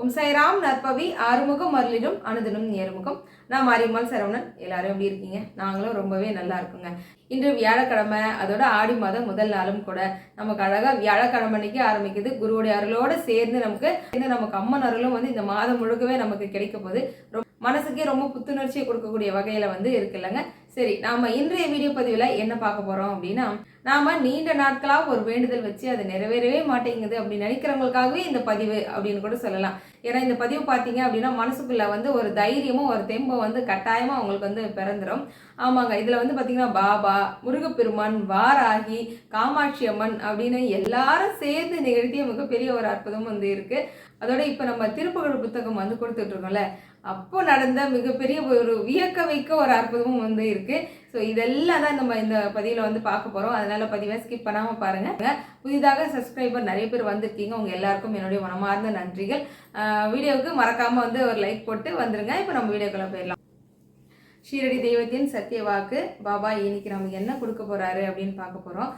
ஓம் சாய்ராம் நற்பவி ஆறுமுகம் மருளிடும் அனுதினம் நேர்முகம். நான் மாரியம்மாள் சரவணன். எல்லாரும் எப்படி இருக்கீங்க? நாங்களும் ரொம்பவே நல்லா இருக்குங்க. இன்று வியாழக்கிழமை அதோட ஆடி மாதம் முதல் நாளும் கூட நமக்கு அழகாக வியாழக்கிழமை அன்னைக்கு ஆரம்பிக்குது. குருவுடைய அருளோடு சேர்ந்து நமக்கு இந்த நமக்கு அம்மன் அருளும் வந்து இந்த மாதம் முழுக்கவே நமக்கு கிடைக்க போகுது. ரொம்ப மனசுக்கே ரொம்ப புத்துணர்ச்சியை கொடுக்கக்கூடிய வகையில வந்து இருக்குல்லங்க. சரி நாம இன்றைய வீடியோ பதிவில் என்ன பார்க்க போறோம் அப்படின்னா நாம நீண்ட நாட்களாக ஒரு வேண்டுதல் வச்சு அது நிறைவேறவே மாட்டேங்குது அப்படின்னு நினைக்கிறவங்களுக்காகவே இந்த பதிவு அப்படின்னு கூட சொல்லலாம். ஏன்னா இந்த பதிவு பார்த்தீங்க அப்படின்னா மனசுக்குள்ள வந்து ஒரு தைரியமும் ஒரு தெம்பும் வந்து கட்டாயமா அவங்களுக்கு வந்து பிறந்துரும். ஆமாங்க இதுல வந்து பாத்தீங்கன்னா பாபா முருகப்பெருமான் வாராகி காமாட்சி அம்மன் அப்படின்னு எல்லாரும் சேர்ந்து நிகழ்த்திய மிகப்பெரிய ஒரு அற்புதம் வந்து இருக்கு. அதோட இப்ப நம்ம திருப்புகழ் புத்தகம் வந்து கொடுத்துட்டு இருக்கோம்ல அப்போ நடந்த மிகப்பெரிய ஒரு வியக்க வைக்க ஒரு அற்புதமும் வந்து இருக்கு. ஸோ இதெல்லாம் தான் நம்ம இந்த பதிவில் வந்து பார்க்க போகிறோம் அதனால பதிவை ஸ்கிப் பண்ணாமல் பாருங்கள் புதிதாக சப்ஸ்கிரைபர் நிறைய பேர் வந்திருக்கீங்க. உங்கள் எல்லாருக்கும் என்னுடைய மனமார்ந்த நன்றிகள். வீடியோவுக்கு மறக்காமல் வந்து ஒரு லைக் போட்டு வந்துருங்க. இப்போ நம்ம வீடியோக்குள்ளே போயிடலாம். ஷீரடி தெய்வத்தின் சத்திய வாக்கு பாபா இன்னைக்கு நமக்கு என்ன கொடுக்க போகிறாரு அப்படின்னு பார்க்க போகிறோம்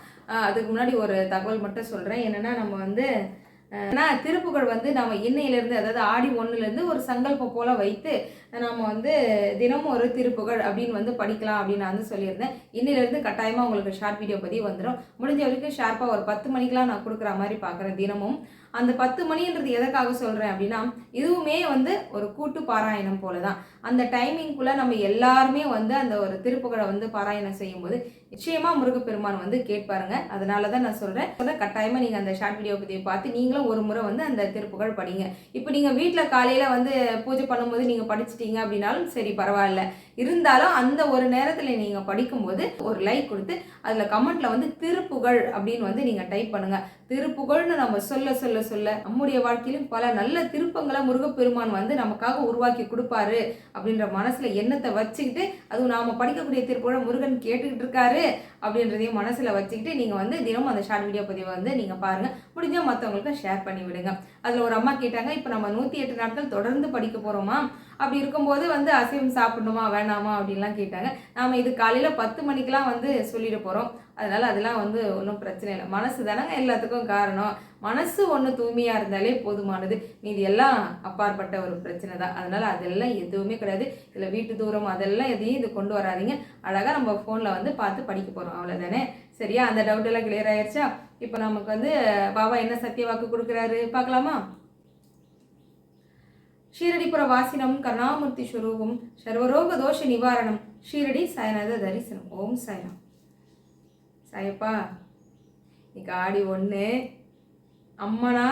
அதுக்கு முன்னாடி ஒரு தகவல் மட்டும் சொல்கிறேன் என்னன்னா நம்ம வந்து ஆனால் திருப்புகழ் வந்து நம்ம இன்னையிலேருந்து அதாவது ஆடி ஒன்றுலேருந்து ஒரு சங்கல்பம் போல் வைத்து நாம் வந்து தினமும் ஒரு திருப்புகழ் அப்படின்னு வந்து படிக்கலாம் அப்படின்னு நான் வந்து சொல்லியிருந்தேன். இன்னிலேருந்து கட்டாயமாக உங்களுக்கு ஷார்ட் வீடியோ பதிவு வந்துடும் முடிஞ்ச வரைக்கும் ஷார்ப்பாக ஒரு பத்து மணிக்கெலாம் நான் கொடுக்குற மாதிரி பார்க்குறேன் தினமும். அந்த பத்து மணின்றது எதற்காக சொல்கிறேன் அப்படின்னா இதுவுமே வந்து ஒரு கூட்டு பாராயணம் போல தான் அந்த டைமிங்குள்ளே நம்ம எல்லாருமே வந்து அந்த ஒரு திருப்புகழை வந்து பாராயணம் செய்யும்போது நிச்சயமாக முருகப்பெருமான் வந்து கேட்பாருங்க. அதனால தான் நான் சொல்கிறேன் கட்டாயமாக நீங்கள் அந்த ஷார்ட் வீடியோ பற்றி பார்த்து நீங்களும் ஒரு முறை வந்து அந்த திருப்புகழ் படிங்க. இப்போ நீங்கள் வீட்டில் காலையில் வந்து பூஜை பண்ணும்போது நீங்கள் படிச்சிட்டீங்க அப்படின்னாலும் சரி பரவாயில்ல. இருந்தாலும் அந்த ஒரு நேரத்தில் நீங்கள் படிக்கும்போது ஒரு லைக் கொடுத்து அதில் கமெண்ட்டில் வந்து திருப்புகழ் அப்படின்னு வந்து நீங்கள் டைப் பண்ணுங்கள் திருப்புகழ்னு நம்ம சொல்ல சொல்ல சொல்ல நம்முடைய வாழ்க்கையிலும் பல நல்ல திருப்பங்களை முருகப்பெருமான் வந்து நமக்காக உருவாக்கி கொடுப்பாரு அப்படின்ற மனசில் எண்ணத்தை வச்சுக்கிட்டு அதுவும் நாம் படிக்கக்கூடிய திருப்புகழ் முருகன் கேட்டுக்கிட்டு இருக்காரு அப்படின்றதையும் மனசில் வச்சுக்கிட்டு நீங்கள் வந்து தினமும் அந்த ஷார்ட் வீடியோ பதிவை வந்து நீங்கள் பாருங்கள் முடிஞ்சால் மற்றவங்களுக்கு ஷேர் பண்ணி விடுங்க. அதில் ஒரு அம்மா கேட்டாங்க இப்போ நம்ம நூற்றி எட்டு நாட்கள் தொடர்ந்து படிக்க போகிறோமா அப்படி இருக்கும்போது வந்து அசைவம் சாப்பிடணுமா வேணாமா அப்படின்லாம் கேட்டாங்க. நாம் இது காலையில் பத்து மணிக்கெலாம் வந்து சொல்லிட போகிறோம் அதனால் அதெல்லாம் வந்து ஒன்றும் பிரச்சனை இல்லை. மனசு தானங்க எல்லாத்துக்கும் காரணம். மனசு ஒன்று தூய்மையாக இருந்தாலே போதுமானது. மீதி எல்லாம் அப்பாற்பட்ட ஒரு பிரச்சனை தான். அதனால் அதெல்லாம் எதுவுமே கிடையாது. இல்லை வீட்டு தூரம் அதெல்லாம் எதையும் இது கொண்டு வராதீங்க. அழகாக நம்ம ஃபோனில் வந்து பார்த்து படிக்க போகிறோம் அவ்வளோதானே சரியா? அந்த டவுட் எல்லாம் கிளியர் ஆயிடுச்சா இப்போ நமக்கு வந்து பாபா என்ன சத்திய வாக்கு கொடுக்குறாரு? பார்க்கலாமா? ஷீரடிபுர வாசினம் கருணாமூர்த்தி ஸ்வரூபம் சர்வரோக தோஷ நிவாரணம் ஷீரடி சாய்நாத தரிசனம். ஓம் சாய்ராம். சாயப்பா இன்னைக்கு ஆடி ஒன்று அம்மனா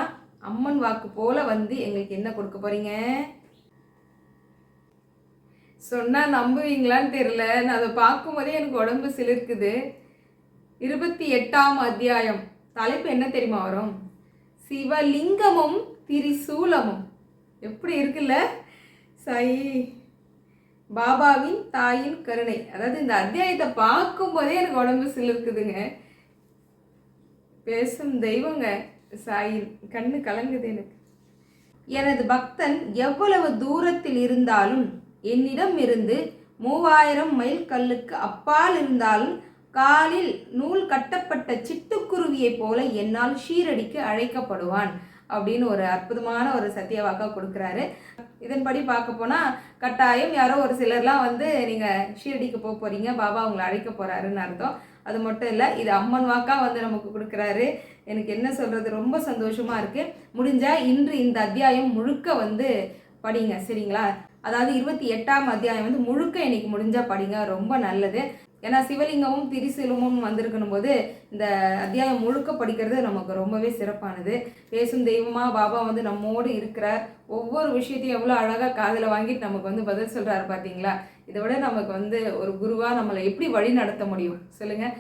அம்மன் வாக்கு போல வந்து எங்களுக்கு என்ன கொடுக்க போறீங்க? சொன்னால் நம்புவீங்களான்னு தெரில நான் அதை பார்க்கும்போதே எனக்கு உடம்பு சிலிர்க்குது. இருபத்தி எட்டாம் அத்தியாயம். தலைப்பு என்ன தெரியுமா வரும்? சிவலிங்கமும் திரிசூலமும். எப்படி இருக்குல்ல? சாய் பாபாவின் தாயின் கருணை. அதாவது இந்த அத்தியாயத்தை பார்க்கும்போதே எனக்கு உடம்பு சிலிருக்குதுங்க. பேசும் தெய்வங்க சாயின் கண்ணு கலங்குது எனக்கு. எனது பக்தன் எவ்வளவு தூரத்தில் இருந்தாலும் என்னிடம் இருந்து மூவாயிரம் மைல் கல்லுக்கு அப்பால் இருந்தாலும் காலில் நூல் கட்டப்பட்ட சிட்டுக்குருவியைப் போல என்னால் ஷீரடிக்கு அழைக்கப்படுவான். அப்படின்னு ஒரு அற்புதமான ஒரு சத்திய வாக்கா கொடுக்குறாரு. இதன்படி பார்க்க போனால் கட்டாயம் யாரோ ஒரு சிலர்லாம் வந்து நீங்கள் ஷீரடிக்கு போக போகிறீங்க பாபா உங்களை அழைக்க போகிறாருன்னு அர்த்தம். அது மட்டும் இல்லை இது அம்மன் வாக்கா வந்து நமக்கு கொடுக்குறாரு. எனக்கு என்ன சொல்கிறது ரொம்ப சந்தோஷமாக இருக்குது முடிஞ்சால் இன்று இந்த அத்தியாயம் முழுக்க வந்து படிங்க சரிங்களா? அதாவது இருபத்தி எட்டாம் அத்தியாயம் வந்து முழுக்க இன்னைக்கு முடிஞ்சால் படிங்க ரொம்ப நல்லது. ஏன்னா சிவலிங்கமும் திரிசூலமும் வந்திருக்கணும் போது இந்த அத்தியாயம் முழுக்க படிக்கிறது நமக்கு ரொம்பவே சிறப்பானது. பேசும் தெய்வமாக பாபா வந்து நம்மோடு இருக்கிறார் ஒவ்வொரு விஷயத்தையும் எவ்வளோ அழகாக காதில் வாங்கிட்டு நமக்கு வந்து பதில் சொல்கிறாரு பார்த்தீங்களா இதை விட நமக்கு வந்து ஒரு குருவாக நம்மளை எப்படி வழி நடத்த முடியும்? சொல்லுங்கள்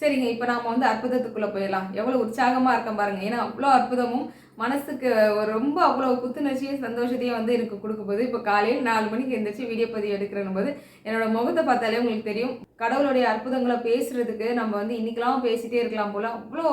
சரிங்க இப்போ நாம் வந்து அற்புதத்துக்குள்ளே போயிடலாம். எவ்வளோ உற்சாகமாக இருக்கேன் பாருங்கள் ஏன்னா அவ்வளோ அற்புதமும் மனசுக்கு ஒரு ரொம்ப அவ்வளோ புத்துணர்ச்சியும் சந்தோஷத்தையும் வந்து எனக்கு கொடுக்க போது இப்போ காலையில் நாலு மணிக்கு எந்திரிச்சு வீடியோ பதிவு எடுக்கிறேன் போது என்னோட முகத்தை பார்த்தாலே உங்களுக்கு தெரியும். கடவுளுடைய அற்புதங்களை பேசுகிறதுக்கு நம்ம வந்து இன்னைக்கெல்லாம் பேசிகிட்டே இருக்கலாம் போல். அவ்வளோ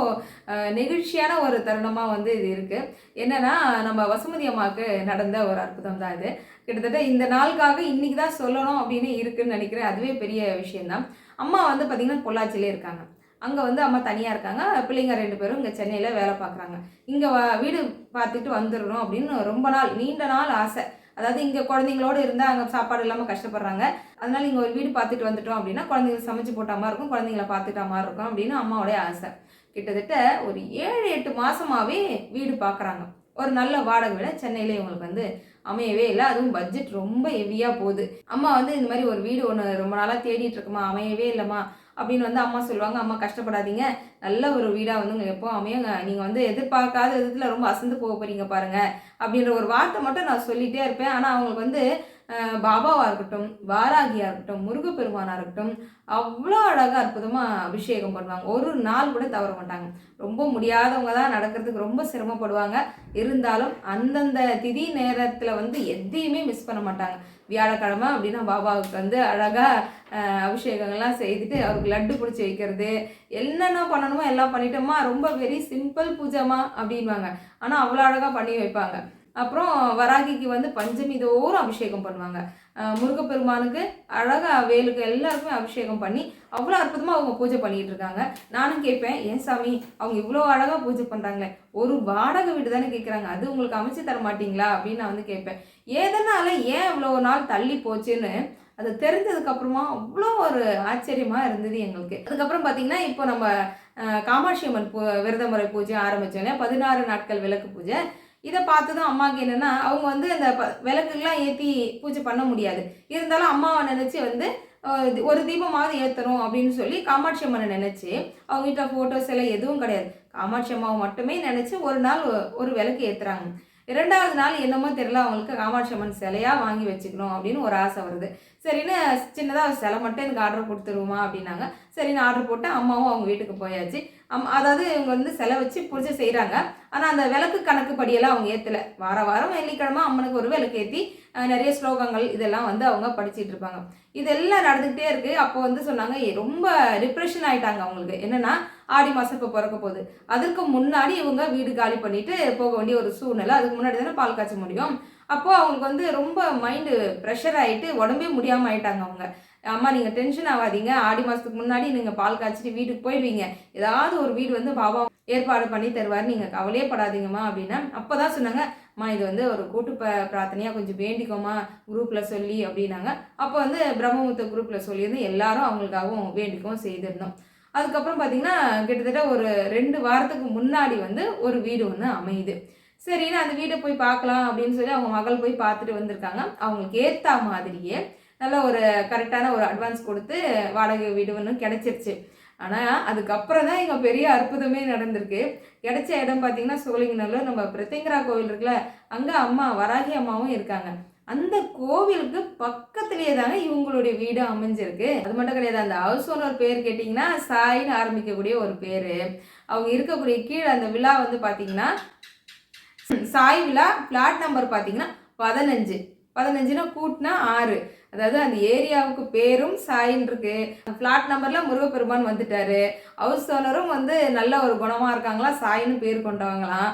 நெகிழ்ச்சியான ஒரு தருணமாக வந்து இது இருக்குது என்னென்னா நம்ம வசுமதி அம்மாவுக்கு நடந்த ஒரு அற்புதம் தான் இது. கிட்டத்தட்ட இந்த நாளுக்காக இன்றைக்கி தான் சொல்லணும் அப்படின்னு இருக்குன்னு நினைக்கிறேன். அதுவே பெரிய விஷயந்தான் அம்மா வந்து பார்த்திங்கன்னா பொள்ளாச்சியிலே இருக்காங்க. அங்கே வந்து அம்மா தனியாக இருக்காங்க. பிள்ளைங்க ரெண்டு பேரும் இங்கே சென்னையில் வேலை பார்க்குறாங்க இங்கே வீடு பார்த்துட்டு வந்துடணும் அப்படின்னு ரொம்ப நாள் நீண்ட நாள் ஆசை. அதாவது இங்கே குழந்தைங்களோட இருந்தால் அங்கே சாப்பாடு இல்லாமல் கஷ்டப்படுறாங்க. அதனால் இங்கே ஒரு வீடு பார்த்துட்டு வந்துட்டோம் அப்படின்னா குழந்தைங்களுக்கு சமைச்சு போட்ட மாதிரி இருக்கும் குழந்தைங்கள பார்த்துட்ட மாதிரி இருக்கும் அப்படின்னு அம்மாவோடைய ஆசை. கிட்டத்தட்ட ஒரு ஏழு எட்டு மாதமாகவே வீடு பார்க்குறாங்க ஒரு நல்ல வாடகை விட சென்னையில் இவங்களுக்கு வந்து அமையவே இல்லை. அதுவும் பட்ஜெட் ரொம்ப ஹெவியாக போகுது. அம்மா வந்து இந்த மாதிரி ஒரு வீடு ஒன்று ரொம்ப நாளாக தேடிட்டு இருக்குமா? அமையவே இல்லைம்மா. அப்படின்னு வந்து அம்மா சொல்லுவாங்க. அம்மா கஷ்டப்படாதீங்க. நல்ல ஒரு வீடாக வந்து உங்களுக்கு எப்போ அமையுங்க. நீங்கள் வந்து எதிர்பார்க்காத விதத்தில் ரொம்ப அசந்து போக போகிறீங்க பாருங்கள் அப்படின்ற ஒரு வார்த்தை மட்டும் நான் சொல்லிகிட்டே இருப்பேன். ஆனால் அவங்களுக்கு வந்து பாபாவாக இருக்கட்டும் வாராகியாக இருக்கட்டும் முருகப்பெருமானாக இருக்கட்டும் அவ்வளோ அழகாக அற்புதமாக அபிஷேகம் பண்ணுவாங்க. ஒரு நாள் கூட தவற மாட்டாங்க. ரொம்ப முடியாதவங்க தான் நடக்கிறதுக்கு ரொம்ப சிரமப்படுவாங்க. இருந்தாலும் அந்தந்த திதி நேரத்தில் வந்து எதையுமே மிஸ் பண்ண மாட்டாங்க. வியாழக்கிழமை அப்படின்னா பாபாவுக்கு வந்து அழகாக அபிஷேகங்கள்லாம் செய்துட்டு அவருக்கு லட்டு பிடிச்சி வைக்கிறது. என்னென்ன பண்ணணுமோ எல்லாம் பண்ணிட்டோமா? ரொம்ப வெரி சிம்பிள் பூஜைமா அப்படின்வாங்க ஆனால் அவ்வளோ அழகாக பண்ணி வைப்பாங்க. அப்புறம் வராகிக்கு வந்து பஞ்சமி தோறும் அபிஷேகம் பண்ணுவாங்க. முருகப்பெருமானுக்கு அழகாக வேலுக்கு எல்லாருக்குமே அபிஷேகம் பண்ணி அவ்வளோ அற்புதமாக அவங்க பூஜை பண்ணிகிட்டு இருக்காங்க. நானும் கேட்பேன் ஏன் சாமி அவங்க இவ்வளோ அழகாக பூஜை பண்ணுறாங்களே ஒரு வாடகை வீடு தானே கேட்குறாங்க அது உங்களுக்கு அமைச்சு தர மாட்டிங்களா? அப்படின்னு நான் வந்து கேட்பேன். ஏதனால ஏன் இவ்வளோ நாள் தள்ளி போச்சுன்னு அது தெரிஞ்சதுக்கப்புறமா அவ்வளோ ஒரு ஆச்சரியமாக இருந்தது எங்களுக்கு. அதுக்கப்புறம் பார்த்தீங்கன்னா இப்போ நம்ம காமாட்சி அம்மன் பூ விரதமுறை பூஜை ஆரம்பிச்சோம் இல்லையா? பதினாறு நாட்கள் விளக்கு பூஜை. இதை பார்த்து தான் அம்மாவுக்கு என்னென்னா அவங்க வந்து அந்த ப ஏற்றி பூஜை பண்ண முடியாது. இருந்தாலும் அம்மாவை நினச்சி வந்து ஒரு தீபமாவது ஏற்றணும் அப்படின்னு சொல்லி காமாட்சி அம்மனை நினச்சி அவங்க வீட்டில் ஃபோட்டோஸ் எல்லாம் எதுவும் கிடையாது. காமாட்சி அம்மாவை மட்டுமே நினச்சி ஒரு நாள் ஒரு விளக்கு ஏற்றுறாங்க இரண்டாவது நாள் என்னமோ தெரியல அவங்களுக்கு காமாட்சி அம்மன் சிலையாக வாங்கி வச்சுக்கணும் அப்படின்னு ஒரு ஆசை வருது. சரின்னு சின்னதாக சிலை மட்டும் எனக்கு ஆர்டர் கொடுத்துருவோமா அப்படின்னாங்க. சரின்னு ஆர்டர் போட்டு அம்மாவும் அவங்க வீட்டுக்கு போயாச்சு. அதாவது இவங்க வந்து சிலை வச்சு பூஜை செய்கிறாங்க ஆனால் அந்த விளக்கு கணக்கு படியெல்லாம் அவங்க ஏற்றலை வார வாரம் வெள்ளிக்கிழமை அம்மனுக்கு ஒரு விளக்கு ஏற்றி நிறைய ஸ்லோகங்கள் இதெல்லாம் வந்து அவங்க படிச்சுட்டு இருப்பாங்க. இதெல்லாம் நடந்துகிட்டே இருக்குது அப்போ வந்து சொன்னாங்க ரொம்ப டிப்ரெஷன் ஆகிட்டாங்க அவங்களுக்கு. என்னென்னா ஆடி மாதம் இப்போ பிறக்க போகுது. அதற்கு முன்னாடி இவங்க வீடு காலி பண்ணிட்டு போக வேண்டிய ஒரு சூழ்நிலை. அதுக்கு முன்னாடி தானே பால் காய்ச்ச முடியும். அப்போது அவங்களுக்கு வந்து ரொம்ப மைண்டு ப்ரெஷர் ஆகிட்டு உடம்பே முடியாமல் ஆயிட்டாங்க அவங்க. அம்மா நீங்கள் டென்ஷன் ஆகாதீங்க. ஆடி மாதத்துக்கு முன்னாடி நீங்கள் பால் காய்ச்சிட்டு வீட்டுக்கு போயிடுவீங்க. ஏதாவது ஒரு வீடு வந்து பாபா ஏற்பாடு பண்ணி தருவார். நீங்கள் கவலையே படாதீங்கம்மா அப்படின்னா அப்போ தான் சொன்னாங்க அம்மா இது வந்து ஒரு கூட்டு ப பிரார்த்தனையாக கொஞ்சம் வேண்டிக்கோமா குரூப்பில் சொல்லி அப்படின்னாங்க. அப்போ வந்து பிரம்மமுத்த குரூப்பில் சொல்லியிருந்து எல்லாரும் அவங்களுக்காகவும் வேண்டிக்கவும் செய்திருந்தோம். அதுக்கப்புறம் பார்த்தீங்கன்னா கிட்டத்தட்ட ஒரு ரெண்டு வாரத்துக்கு முன்னாடி வந்து ஒரு வீடு ஒன்று அமையுது. சரின்னு அந்த வீட்டை போய் பார்க்கலாம் அப்படின்னு சொல்லி அவங்க மகள் போய் பார்த்துட்டு வந்திருக்காங்க. அவங்களுக்கு ஏற்ற மாதிரியே நல்ல ஒரு கரெக்டான ஒரு அட்வான்ஸ் கொடுத்து வாடகை வீடு ஒன்றும் கிடச்சிருச்சு. ஆனால் அதுக்கப்புறம் தான் இங்கே பெரிய அற்புதமே நடந்திருக்கு. கிடைச்ச இடம் பார்த்தீங்கன்னா சோழிங்கநல்லூர் நம்ம பிரத்திங்கரா கோவில் இருக்குல்ல அங்கே அம்மா வராகி அம்மாவும் இருக்காங்க. அந்த கோவிலுக்கு பக்கத்துலேயே தாங்க இவங்களுடைய வீடு அமைஞ்சிருக்கு. அது மட்டும் கிடையாது அந்த ஹவுஸ் ஓனர் பேர் கேட்டிங்கன்னா சாயின்னு ஆரம்பிக்கக்கூடிய ஒரு பேர். அவங்க இருக்கக்கூடிய கீழே அந்த விழா வந்து பார்த்தீங்கன்னா சாய் விழா பிளாட் நம்பர் பார்த்தீங்கன்னா பதினஞ்சு. பதினஞ்சுனா கூட்டினா ஆறு. அதாவது அந்த ஏரியாவுக்கு பேரும் சாயின் இருக்கு. பிளாட் நம்பர்ல முருகப்பெருமான் வந்துட்டாரு. ஹவுஸ் ஓனரும் வந்து நல்ல ஒரு குணமா இருக்காங்களா? சாயின்னு பேர் கொண்டவங்களாம்.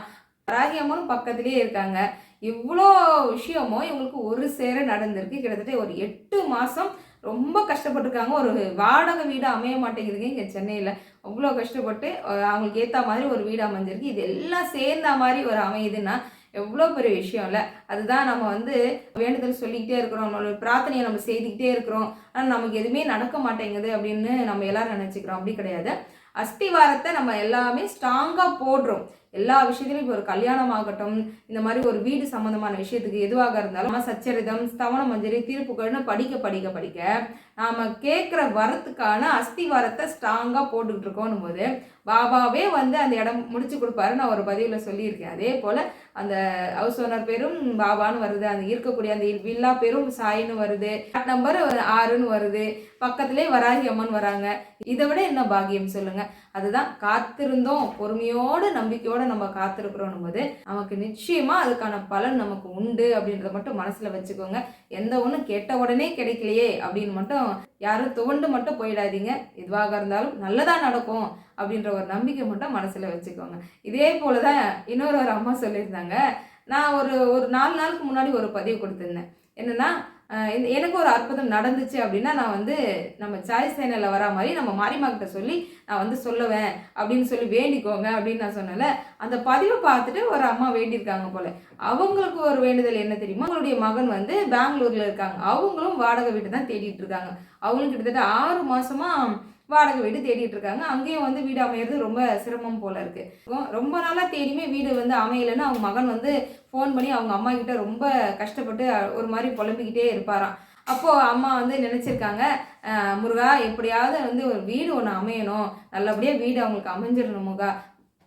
ராகியம்மனும் பக்கத்திலேயே இருக்காங்க. இவ்வளோ விஷயமும் இவங்களுக்கு ஒரு சேர நடந்திருக்கு. கிட்டத்தட்ட ஒரு எட்டு மாதம் ரொம்ப கஷ்டப்பட்டிருக்காங்க. ஒரு வாடகை வீடு அமைய மாட்டேங்குதுங்க இங்கே சென்னையில். அவ்வளோ கஷ்டப்பட்டு அவங்களுக்கு ஏற்ற மாதிரி ஒரு வீடு அமைஞ்சிருக்கு. இது எல்லாம் சேர்ந்த மாதிரி ஒரு அமையுதுன்னா எவ்வளோ பெரிய விஷயம் இல்லை. அதுதான் நம்ம வந்து வேண்டுதல் சொல்லிக்கிட்டே இருக்கிறோம். நம்மளோட பிரார்த்தனையை நம்ம செய்துக்கிட்டே இருக்கிறோம். ஆனால் நமக்கு எதுவுமே நடக்க மாட்டேங்குது அப்படின்னு நம்ம எல்லாரும் நினச்சிக்கிறோம். அப்படி கிடையாது. அஸ்திவாரத்தை நம்ம எல்லாமே ஸ்ட்ராங்காக போடுறோம். எல்லா விஷயத்துலையும் இப்போ ஒரு கல்யாணம் ஆகட்டும் இந்த மாதிரி ஒரு வீடு சம்மந்தமான விஷயத்துக்கு எதுவாக இருந்தாலும் சச்சரிதம் ஸ்தவன மஞ்சரி தீர்ப்புகள்னு படிக்க படிக்க படிக்க நாம் கேட்குற வரத்துக்கான அஸ்திவாரத்தை ஸ்ட்ராங்காக போட்டுக்கிட்டு இருக்கோம் போது பாபாவே வந்து அந்த இடம் முடிச்சு கொடுப்பாரு. நான் ஒரு பதிவில் சொல்லியிருக்கேன். அதே போல் அந்த ஹவுஸ் ஓனர் பேரும் பாபான்னு வருது. அந்த இருக்கக்கூடிய அந்த வில்லா பேரும் சாயின்னு வருது. நம்பர் ஆறுன்னு வருது. பக்கத்திலே வராகி அம்மன் வராங்க. இதை விட என்ன பாகியம் சொல்லுங்க? அதுதான் காத்திருந்தோம். பொறுமையோடு நம்பிக்கையோட நம்ம காத்திருக்கிறோம் போது நமக்கு நிச்சயமா அதுக்கான பலன் நமக்கு உண்டு அப்படின்றத மட்டும் மனசுல வச்சுக்கோங்க. எந்த ஒன்றும் கேட்ட உடனே கிடைக்கலையே அப்படின்னு மட்டும் யாரும் துவண்டு மட்டும் போயிடாதீங்க. எதுவாக இருந்தாலும் நல்லதா நடக்கும் அப்படின்ற ஒரு நம்பிக்கை மட்டும் மனசுல வச்சுக்கோங்க. இதே போலதான் இன்னொரு ஒரு அம்மா சொல்லியிருந்தாங்க. நான் ஒரு ஒரு நாலு நாளுக்கு முன்னாடி ஒரு பதிவு கொடுத்துருந்தேன். என்னன்னா எனக்கு ஒரு அற்புதம் நடந்துச்சு அப்படின்னா நான் வந்து நம்ம சாய்ஸ் சேனலில் வரா மாதிரி நம்ம மாரிமாக்கிட்ட சொல்லி நான் வந்து சொல்லுவேன் அப்படின்னு சொல்லி வேண்டிக்கோங்க அப்படின்னு நான் சொன்னேன்ல. அந்த பதிவை பார்த்துட்டு ஒரு அம்மா வேண்டியிருக்காங்க போல. அவங்களுக்கு ஒரு வேண்டுதல் என்ன தெரியுமா? அவங்களுடைய மகன் வந்து பெங்களூரில் இருக்காங்க. அவங்களும் வாடகை வீட்டு தான் தேடிட்டு இருக்காங்க. அவங்களும் கிட்டத்தட்ட ஆறு மாசமா வாடகை வீடு தேடிட்டு இருக்காங்க. அங்கேயும் வந்து வீடு அமையிறது ரொம்ப சிரமம் போல இருக்கு. ரொம்ப நாளாக தேடியுமே வீடு வந்து அமையலைன்னு அவங்க மகன் வந்து ஃபோன் பண்ணி அவங்க அம்மா கிட்ட ரொம்ப கஷ்டப்பட்டு ஒரு மாதிரி புலம்பிக்கிட்டே இருப்பாராம். அப்போது அம்மா வந்து நினச்சிருக்காங்க முருகா எப்படியாவது வந்து ஒரு வீடு ஒன்று அமையணும். நல்லபடியாக வீடு அவங்களுக்கு அமைஞ்சிடணும் முருகா.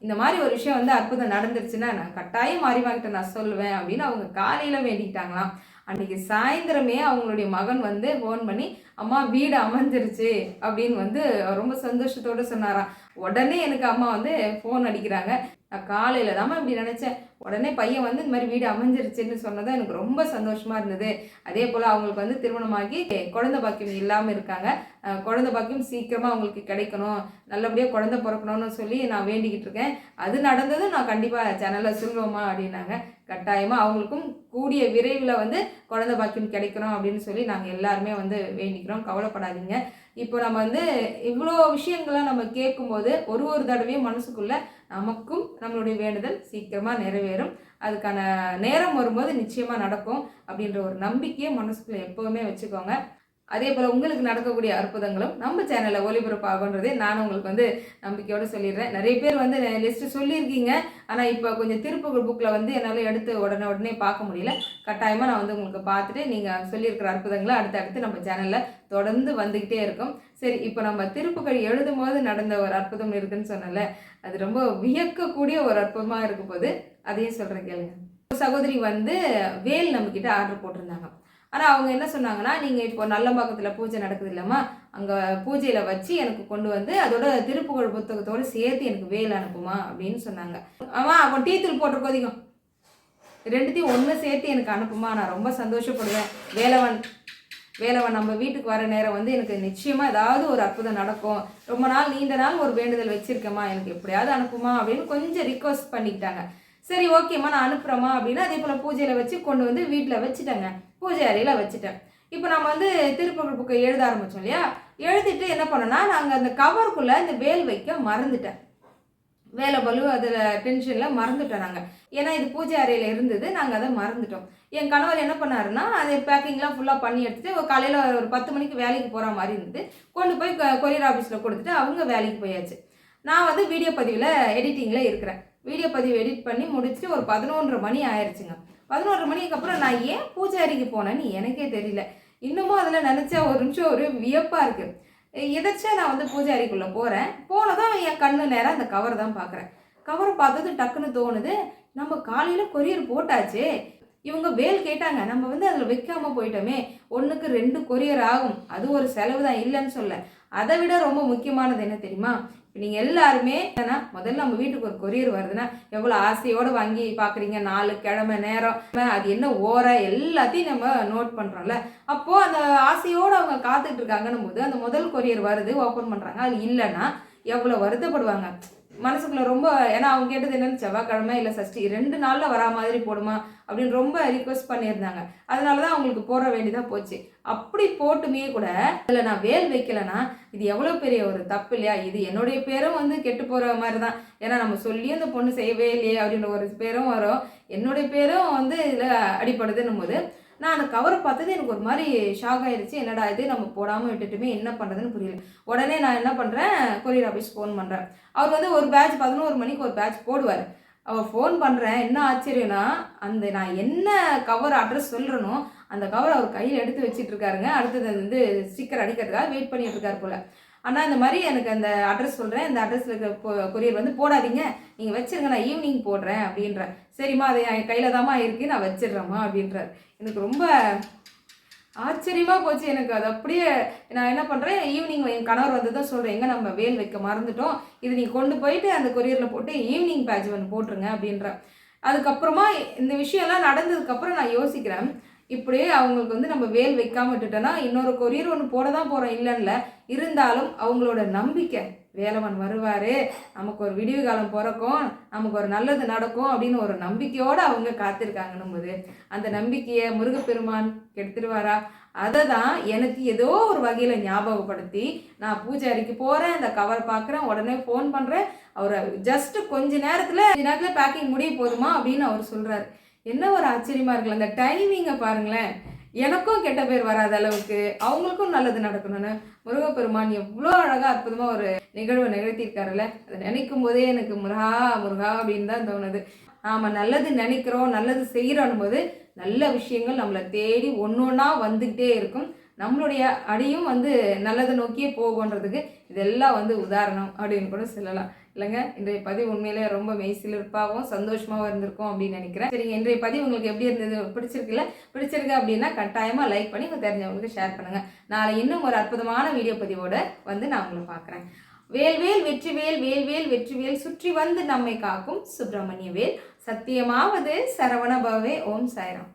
இந்த மாதிரி ஒரு விஷயம் வந்து அற்புதம் நடந்துருச்சுன்னா நான் கட்டாயம் மாறி வாங்கிட்ட நான் சொல்லுவேன் அப்படின்னு அவங்க காலையில் வேண்டிக்கிட்டாங்களாம். அன்றைக்கி சாயந்தரமே அவங்களுடைய மகன் வந்து ஃபோன் பண்ணி அம்மா வீடு அமைஞ்சிருச்சு. அப்படின்னு வந்து ரொம்ப சந்தோஷத்தோடு சொன்னாராம். உடனே எனக்கு அம்மா வந்து ஃபோன் அடிக்கிறாங்க. நான் காலையில் தான் இப்படி நினச்சேன். உடனே பையன் வந்து இந்த மாதிரி வீடு அமைஞ்சிருச்சுன்னு சொன்னதும் எனக்கு ரொம்ப சந்தோஷமாக இருந்தது. அதே போல் அவங்களுக்கு வந்து திருமணமாகி குழந்தை பாக்கியம் இல்லாமல் இருக்காங்க. குழந்த குழந்தை பாக்கியம் சீக்கிரமாக அவங்களுக்கு கிடைக்கணும். நல்லபடியாக குழந்தை பிறக்கணும்னு சொல்லி நான் வேண்டிக்கிட்டு இருக்கேன். அது நடந்ததும் நான் கண்டிப்பாக சேனலில் சொல்லுவோமா அப்படின்னாங்க. கட்டாயமாக அவங்களுக்கும் கூடிய விரைவில் வந்து குழந்தை பாக்கியம் கிடைக்கணும் அப்படின்னு சொல்லி நாங்கள் எல்லாருமே வந்து வேண்டிக்கிறோம். கவலைப்படாதீங்க. இப்போ நம்ம வந்து இவ்வளோ விஷயங்களை நம்ம கேட்கும்போது ஒரு ஒரு தடவையும் மனசுக்குள்ள நமக்கும் நம்மளுடைய வேண்டுதல் சீக்கிரமாக நிறைவேறும். அதுக்கான நேரம் வரும்போது நிச்சயமாக நடக்கும் அப்படின்ற ஒரு நம்பிக்கையை மனசுக்குள்ளே எப்போவுமே வச்சுக்கோங்க. அதே போல் உங்களுக்கு நடக்கக்கூடிய அற்புதங்களும் நம்ம சேனலில் ஒளிபரப்பாகன்றதே நான் உங்களுக்கு வந்து நம்பிக்கையோடு சொல்லிடுறேன். நிறைய பேர் வந்து லிஸ்ட்டு சொல்லியிருக்கீங்க. ஆனால் இப்போ கொஞ்சம் திருப்புகள் புக்கில் வந்து என்னால் எடுத்து உடனே உடனே பார்க்க முடியல. கட்டாயமாக நான் வந்து உங்களுக்கு பார்த்துட்டு நீங்கள் சொல்லியிருக்கிற அற்புதங்களை அடுத்தடுத்து நம்ம சேனலில் தொடர்ந்து வந்துக்கிட்டே இருக்கும். சரி இப்போ நம்ம திருப்புகள் எழுதும் போது நடந்த ஒரு அற்புதம் இருக்குன்னு சொன்னல அது ரொம்ப வியக்கக்கூடிய ஒரு அற்புதமாக இருக்கும் போது அதையும் சொல்கிறேன் கேளுங்க. ஒரு சகோதரி வந்து வேல் நம்மக்கிட்ட ஆர்டர் போட்டிருந்தாங்க. ஆனால் அவங்க என்ன சொன்னாங்கன்னா நீங்கள் இப்போ நல்லம்பாக்கத்தில் பூஜை நடக்குது இல்லைம்மா அங்கே பூஜையில் வச்சு எனக்கு கொண்டு வந்து அதோட திருப்புகழ் புத்தகத்தோடு சேர்த்து எனக்கு வேல் அனுப்புமா? அப்படின்னு சொன்னாங்க. ஆமாம் அவன் டீ தூள் போட்டிருக்கோ அதிகம் ரெண்டுத்தையும் ஒன்று சேர்த்து எனக்கு அனுப்புமா? நான் ரொம்ப சந்தோஷப்படுவேன். வேலவன் வேலவன் நம்ம வீட்டுக்கு வர நேரம் வந்து எனக்கு நிச்சயமாக ஏதாவது ஒரு அற்புதம் நடக்கும். ரொம்ப நாள் நீண்ட நாள் ஒரு வேண்டுதல் வச்சுருக்கேம்மா எனக்கு எப்படியாவது அனுப்புமா? அப்படின்னு கொஞ்சம் ரிக்வஸ்ட் பண்ணிக்கிட்டாங்க. சரி ஓகேம்மா நான் அனுப்புறேம்மா அப்படின்னு அதே போல் பூஜையில் வச்சு கொண்டு வந்து வீட்டில் வச்சுட்டேங்க. பூஜை அறையில் வச்சுட்டேன். இப்போ நம்ம வந்து திருப்பூர் புக்கை எழுத ஆரம்பித்தோம் இல்லையா? எழுதிட்டு என்ன பண்ணோம்னா நாங்கள் அந்த கவருக்குள்ளே இந்த வேல் வைக்க மறந்துட்டேன். வேலை பலு அதில் டென்ஷனில் மறந்துட்டோம் நாங்கள் ஏன்னா இது பூஜை அறையில் இருந்தது நாங்கள் அதை மறந்துட்டோம். என் கணவர் என்ன பண்ணாருன்னா அதை பேக்கிங்லாம் ஃபுல்லாக பண்ணி எடுத்துட்டு ஒரு காலையில் ஒரு பத்து மணிக்கு வேலைக்கு போகிற மாதிரி இருந்தது. கொண்டு போய் கொரியர் ஆஃபீஸில் கொடுத்துட்டு அவங்க வேலைக்கு போயாச்சு. நான் வந்து வீடியோ பதிவில் எடிட்டிங்கில் இருக்கிறேன். வீடியோ பதிவு எடிட் பண்ணி முடிச்சுட்டு ஒரு பதினொன்றரை மணி ஆயிடுச்சுங்க பதினொன்றரை மணிக்கு அப்புறம் நான் ஏன் பூஜாரிக்கு போனேன்னு எனக்கே தெரியல. இன்னமும் அதில் நினச்சா ஒரு நிமிஷம் ஒரு வியப்பாக இருக்குது எதாச்சும் நான் வந்து பூஜாரிக்குள்ளே போகிறேன் போனதும் என் கண்ணு நேரம் அந்த கவர் தான் பார்க்குறேன் கவரை பார்த்தது டக்குன்னு தோணுது. நம்ம காலையில் கொரியர் போட்டாச்சே. இவங்க வேல் கேட்டாங்க. நம்ம வந்து அதில் வைக்காமல் போயிட்டோமே. ஒன்றுக்கு ரெண்டு கொரியர் ஆகும். அது ஒரு செலவு தான் இல்லைன்னு சொல்ல. அதை விட ரொம்ப முக்கியமானது என்ன தெரியுமா? நீங்கள் எல்லாருமே என்னன்னா முதல்ல நம்ம வீட்டுக்கு ஒரு கொரியர் வருதுன்னா எவ்வளோ ஆசையோடு வாங்கி பார்க்குறீங்க நாலு கிழமை நேரம். அது என்ன ஓர? எல்லாத்தையும் நம்ம நோட் பண்ணுறோம்ல அப்போது அந்த ஆசையோடு அவங்க காத்துட்டு இருக்காங்கன்னும் போது அந்த முதல் கொரியர் வருது ஓப்பன் பண்ணுறாங்க அது இல்லைன்னா எவ்வளோ வருத்தப்படுவாங்க? மனசுக்குள்ள ரொம்ப ஏன்னா அவங்க கேட்டது என்னன்னு செவ்வாய்க்கிழமை இல்லை சஷ்டி ரெண்டு நாளில் வரா மாதிரி போடுமா அப்படின்னு ரொம்ப ரிக்வஸ்ட் பண்ணியிருந்தாங்க. அதனால தான் அவங்களுக்கு போட வேண்டியதாக போச்சு. அப்படி போட்டுமே கூட அதில் நான் வேல் வைக்கலைன்னா இது எவ்வளோ பெரிய ஒரு தப்பு இல்லையா? இது என்னுடைய பேரும் வந்து கெட்டு போகிற மாதிரி தான் ஏன்னா நம்ம சொல்லி அந்த பொண்ணு செய்யவே இல்லையே அப்படின்ற ஒரு பேரும் வரும். என்னுடைய பேரும் வந்து இதில் அடிப்படுதுன்னும் போது நான் அந்த கவரை பார்த்தது எனக்கு ஒரு மாதிரி ஷாக் ஆயிடுச்சு என்னடா இது? நம்ம போடாமல் விட்டுட்டுமே என்ன பண்ணுறதுன்னு புரியல. உடனே நான் என்ன பண்ணுறேன் கொரியர் ஆஃபீஸ் ஃபோன் பண்ணுறேன் அவர் வந்து ஒரு பேட்ச் பதினோரு மணிக்கு ஒரு பேட்ச் போடுவார். அவர் ஃபோன் பண்ணுறேன் என்ன ஆச்சரியம்னா அந்த நான் என்ன கவர் அட்ரஸ் சொல்கிறனோ அந்த கவர் அவர் கையில் எடுத்து வச்சுட்டு இருக்காருங்க. அடுத்தது வந்து ஸ்டிக்கர் அடிக்கிறதுக்காக வெயிட் பண்ணிட்டு இருக்காரு போல. ஆனால் இந்த மாதிரி எனக்கு அந்த அட்ரஸ் சொல்கிறேன் இந்த அட்ரஸில் இருக்க கொரியர் வந்து போடாதீங்க. நீங்கள் வச்சுருங்க நான் ஈவினிங் போடுறேன் அப்படின்றேன் சரிம்மா அது என் கையில் தாம்மா இருக்கு நான் வச்சிடுறேம்மா அப்படின்றார். எனக்கு ரொம்ப ஆச்சரியமாக போச்சு. எனக்கு அது அப்படியே நான் என்ன பண்ணுறேன் ஈவினிங் என் கணவர் வந்து தான் சொல்கிறேன் எங்கே நம்ம வேல் வைக்க மறந்துட்டோம். இது நீங்கள் கொண்டு போயிட்டு அந்த கொரியரில் போட்டு ஈவினிங் பேட்ச் ஒன்று போட்டுருங்க அப்படின்ற அதுக்கப்புறமா இந்த விஷயம்லாம் நடந்ததுக்கப்புறம் நான் யோசிக்கிறேன். இப்படியே அவங்களுக்கு வந்து நம்ம வேல் வைக்காம விட்டுட்டோன்னா இன்னொரு கொரியர் ஒன்று போட தான் போகிறோம் இல்லைன்ல இருந்தாலும் அவங்களோட நம்பிக்கை வேலவன் வருவார் நமக்கு ஒரு விடிவு காலம் பிறக்கும் நமக்கு ஒரு நல்லது நடக்கும் அப்படின்னு ஒரு நம்பிக்கையோடு அவங்க காத்திருக்காங்கன்னும் போது அந்த நம்பிக்கையை முருகப்பெருமான் கெடுத்துருவாரா? அதை தான் எனக்கு ஏதோ ஒரு வகையில் ஞாபகப்படுத்தி நான் பூஜாரிக்கு போகிறேன் அந்த கவர் பார்க்குறேன் உடனே ஃபோன் பண்ணுறேன் அவர் ஜஸ்ட் கொஞ்ச நேரத்தில் கொஞ்ச நேரத்தில் பேக்கிங் முடிய போதுமா அப்படின்னு அவர் சொல்கிறாரு என்ன ஒரு ஆச்சரியமாக இருக்குல்ல அந்த டைமிங்கை பாருங்களேன். எனக்கும் கெட்ட பேர் வராத அளவுக்கு அவங்களுக்கும் நல்லது நடக்கணும்னு முருகப்பெருமான் எவ்வளோ அழகாக அற்புதமாக ஒரு நிகழ்வை நிகழ்த்தியிருக்காருல்ல. அதை நினைக்கும் போதே எனக்கு முருகா முருகா அப்படின்னு தான் தோணுது. நாம் நல்லது நினைக்கிறோம் நல்லது செய்கிறோம் போது நல்ல விஷயங்கள் நம்மளை தேடி ஒன்று ஒன்றா வந்துக்கிட்டே இருக்கும். நம்மளுடைய அடியும் வந்து நல்லதை நோக்கியே போகுன்றதுக்கு இதெல்லாம் வந்து உதாரணம் அப்படின்னு கூட சொல்லலாம். இல்லைங்க? இன்றைய பதிவு உண்மையிலே ரொம்ப மெய்சிலிருப்பாகவும் சந்தோஷமாகவும் இருந்திருக்கும் அப்படின்னு நினைக்கிறேன். சரிங்க இன்றைய பதிவு உங்களுக்கு எப்படி இருந்தது? பிடிச்சிருக்குல்ல? பிடிச்சிருக்கு அப்படின்னா கட்டாயமாக லைக் பண்ணி உங்கள் தெரிஞ்சவங்களுக்கு ஷேர் பண்ணுங்கள் நாளை இன்னும் ஒரு அற்புதமான வீடியோ பதிவோடு வந்து நான் உங்களை பார்க்குறேன். வேல்வேல் வெற்றிவேல் வேல்வேல் வெற்றிவேல் சுற்றி வந்து நம்மை காக்கும் சுப்பிரமணிய வேல். சத்தியமாவது சரவணபவே ஓம் சாய்ராம்.